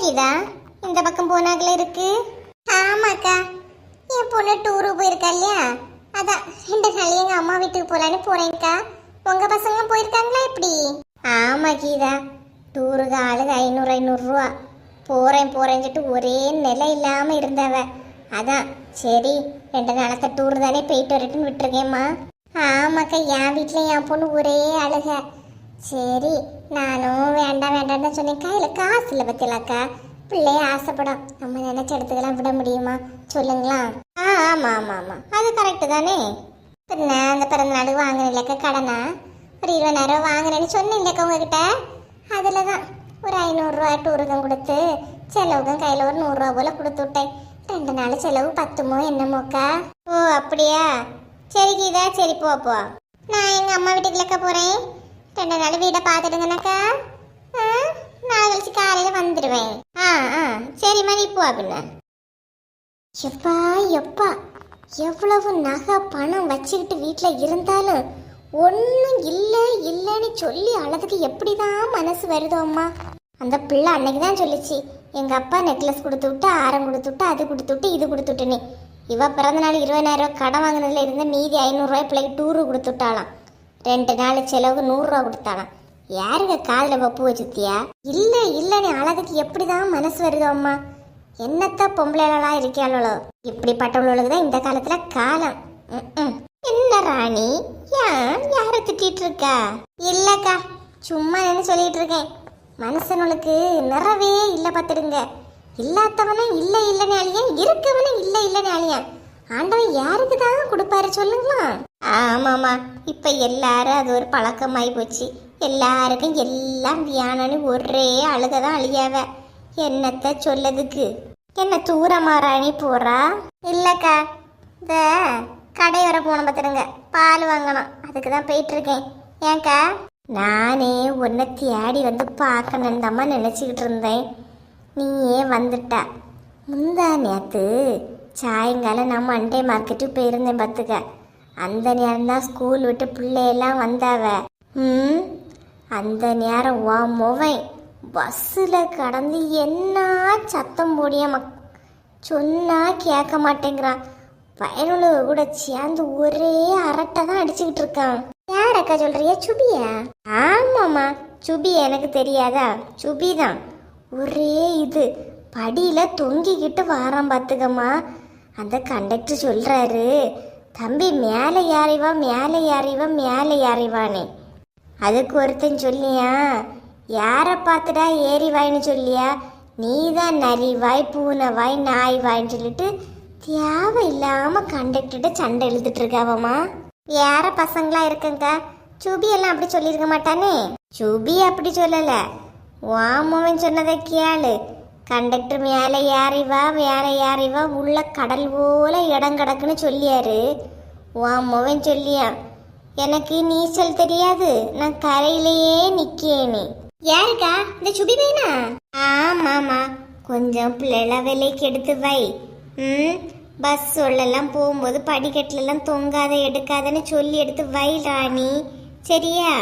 கீதா இந்த பக்கம் போனாங்களே இருக்கு? ஆமாக்கா என் பொண்ணு டூரு போயிருக்கா இல்லையா? அதான் ரெண்டு நாள் எங்க அம்மா வீட்டுக்கு போலான்னு போறேன்க்கா. உங்க பசங்க போயிருக்காங்களா எப்படி? ஆமா கீதா டூருக்கு ஆளுக்கு ஐநூறு ஐநூறுரூவா. போறேன் போறேன்னு சொல்லிட்டு ஒரே நிலை இல்லாம இருந்தவ. அதான் சரி ரெண்டு நாளத்த டூர் தானே போயிட்டு வரட்டுன்னு விட்டுருக்கேம்மா. ஆமாக்கா என் வீட்டில் என் பொண்ணு ஒரே அழுகை. சரி நானும் வேண்டாம் வேண்டாம்னு சொன்னேன் கையில் காசு இல்லை பத்தியலாக்கா பிள்ளைய ஆசைப்படும் நம்ம நினைச்ச இடத்துக்கெல்லாம் விட முடியுமா சொல்லுங்களா ஆ ஆமாம் ஆமாம் ஆமாம் அது கரெக்டு தானே பின்ன அந்த பிறந்த நாள் வாங்கினேன்லக்கா கடனா ஒரு இருபதாயிரம் வாங்கினேன்னு சொன்னேன்லக்கா உங்ககிட்ட அதில் தான் ஒரு ஐநூறுரூவா டூருக்கும் கொடுத்து செலவுக்கும் கையில் ஒரு நூறுரூவா போல் கொடுத்து விட்டேன் ரெண்டு நாள் செலவு பத்துமோ என்னமோக்கா ஓ அப்படியா சரி கீதா சரி போ நான் எங்கள் அம்மா வீட்டுக்குள்ளக்க போகிறேன் ரெண்டு நாள் வீடை பார்த்துடுங்கனாக்கா? ஆ நாளை கழிச்சு காலையில் வந்துடுவேன். ஆ ஆ சரிம்மா நீ போ அப்படின்னா எப்பா எப்பா எவ்வளவு நகை பணம் வச்சுக்கிட்டு வீட்டில் இருந்தாலும் ஒன்றும் இல்லை இல்லைன்னு சொல்லி அழதுக்கு எப்படி தான் மனசு வருதோ அம்மா. அந்த பிள்ளை அன்னைக்கு தான் சொல்லிச்சு எங்கள் அப்பா நெக்லஸ் கொடுத்து விட்டு ஆரம் கொடுத்து விட்டு அது கொடுத்து விட்டு இது கொடுத்து விட்டுன்னு. இவ பிறந்த நாள் இருபதாயிரம் ரூபாய் கடன் வாங்கினதுல இருந்த மீதி ஐநூறுரூவாய் பிள்ளைக்கு டூரு கொடுத்து விட்டாலாம் ரெண்டு நாள் செலவுக்கு நூறுரூவா கொடுத்தானான் யாருங்க காலில் பப்பு வச்சுத்தியா இல்லை இல்லை நீ அழகுக்கு எப்படி தான் மனசு வருதோ அம்மா? என்னத்த பொம்பளைகளா இருக்கியாளோ? இப்படிப்பட்டவளுக்கு தான் இந்த காலத்தில் காலம். என்ன ராணி? ஏன் யாரை திட்டிகிட்டு இருக்கா? இல்லைக்கா சும்மா என்ன சொல்லிட்டு இருக்கேன். மனுஷனுக்கு நிறவே இல்லை பார்த்துடுங்க இல்லாதவனும் இல்லை இல்லைன்னு அழியா இருக்கவனும் இல்லை இல்லைன்னு அழியா ஆண்டவன் யாருக்கு கொடுப்பாரு சொல்லுங்களா? ஆமாமா இப்ப எல்லாரும் அது ஒரு பழக்கமாயி போச்சு. எல்லாருக்கும் எல்லாம் வியானன்னு ஒரே அழுகதான் அழியாவ என்னத்த சொல்லதுக்கு? என்ன தூரமா ராணி போறா? இல்லக்கா. இந்த கடை வர போன பார்த்துருங்க பால் வாங்கணும். அதுக்கு தான் போயிட்டு இருக்கேன் ஏன்க்கா? நானே உன்னை தேடி வந்து பார்க்கணுன்னு தாம்மா நினச்சிக்கிட்டு இருந்தேன். நீயே வந்துட்டா. முந்தா நேற்று சாயங்காலம் நான் மண்டே மார்க்கெட்டுக்கு போயிருந்தேன் பார்த்துக்க. அந்த நேரம் தான் ஸ்கூல் விட்டு பிள்ளையெல்லாம் வந்தாவ. ம்? அந்த நேரம் வா முவன் பஸ்ஸில் கடந்து என்ன சத்தம் போடியாம சொன்னா கேட்க மாட்டேங்கிறான். பயனுள்ள கூட சேர்ந்து ஒரே அரட்டை தான் அடிச்சுக்கிட்டு இருக்கான். யார் அக்கா சொல்றியா? சுபியா? ஆமாம்மா சுபி எனக்கு தெரியாதா? சுபி தான் ஒரே இது படியில தொங்கிக்கிட்டு வாரம் பார்த்துக்கம்மா. அந்த கண்டக்டர் சொல்கிறாரு தம்பி மேலே யாரிவா மேலே யாரிவா மேலே ஏறிவானே அதுக்கு ஒருத்தன் சொல்லியா யாரை பார்த்துடா ஏறி வாய்னு சொல்லியா? நீ தான் நரிவாய் பூனைவாய் நாய் வாய்ன்னு சொல்லிட்டு தேவையில்லாம கண்டக்டர்கிட்ட சண்டை எழுதிட்டு இருக்காவம்மா. வேற பசங்களா இருக்குங்க? சுபி எல்லாம் அப்படி சொல்லியிருக்க மாட்டானே? சுபி அப்படி சொல்லலை. வாமவன் சொன்னதை கேளு. கண்டக்டர் மேலே ஏறிவா மேலே ஏறி வா உள்ள கடல் போல இடம் கிடக்குன்னு சொல்லியாரு. வாமவன் சொல்லியா எனக்கு நீச்சல் தெரியாது நான் கரையிலேயே நிக்கேனே. யாருக்கா? இந்த சுபி வேணா ஆமாமா கொஞ்சம் பிள்ளைல விலைக்கு எடுத்து வை. ம் பஸ் உள்ளெல்லாம் போகும்போது படிக்கட்டுலலாம் தொங்காத எடுக்காதன்னு சொல்லி எடுத்து வை ராணி. சரியா?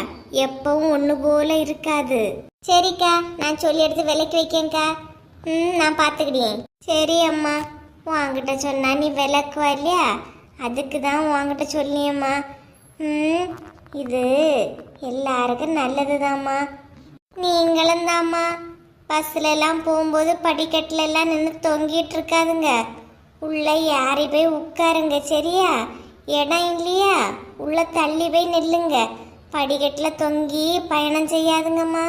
எப்பவும் ஒன்று போல இருக்காது. சரிக்கா நான் சொல்லி எடுத்து விலைக்கு வைக்கேங்க்கா ம் நான் பார்த்துக்கிட்டேன் சரி அம்மா. உன்கிட்ட சொன்னா நீ விளக்குவா இல்லையா அதுக்கு தான் உன்கிட்ட சொல்லியம்மா. ம் இது எல்லாருக்கும் நல்லதுதாம்மா. நீங்களும் தாம்மா. பஸ்ல எல்லாம் போகும்போது படிக்கட்டுல எல்லாம் நின்று தொங்கிட்டு இருக்காதுங்க. உள்ள யாரி போய் உட்காருங்க சரியா? இடம் இல்லையா? உள்ள தள்ளி போய் நில்லுங்க. படிக்கட்டில் தொங்கி பயணம் செய்யாதுங்கம்மா.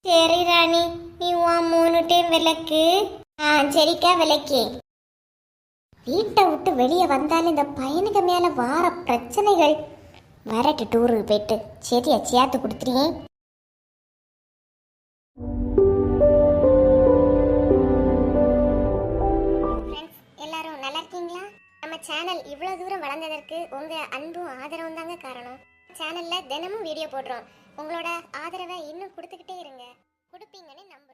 சரி ராணி. நீ உன் மூணு டைம் விளக்கு. ஆ சரிக்கா விளக்கே. வீட்டை விட்டு வெளியே வந்தாலும் இந்த பையனுக்கு மேலே வார பிரச்சனைகள். வரட்டு டூருக்கு போயிட்டு. சரியா சேர்த்து கொடுத்துருக்கேன். எல்லாரும் நல்லா இருக்கீங்களா? நம்ம சேனல் இவ்வளோ தூரம் வளர்ந்ததற்கு உங்கள் அன்பும் ஆதரவும் தாங்க காரணம். சேனலில் தினமும் வீடியோ போடுறோம். உங்களோட ஆதரவை இன்னும் கொடுத்துக்கிட்டே இருங்க. கொடுப்பீங்கன்னு நம்ப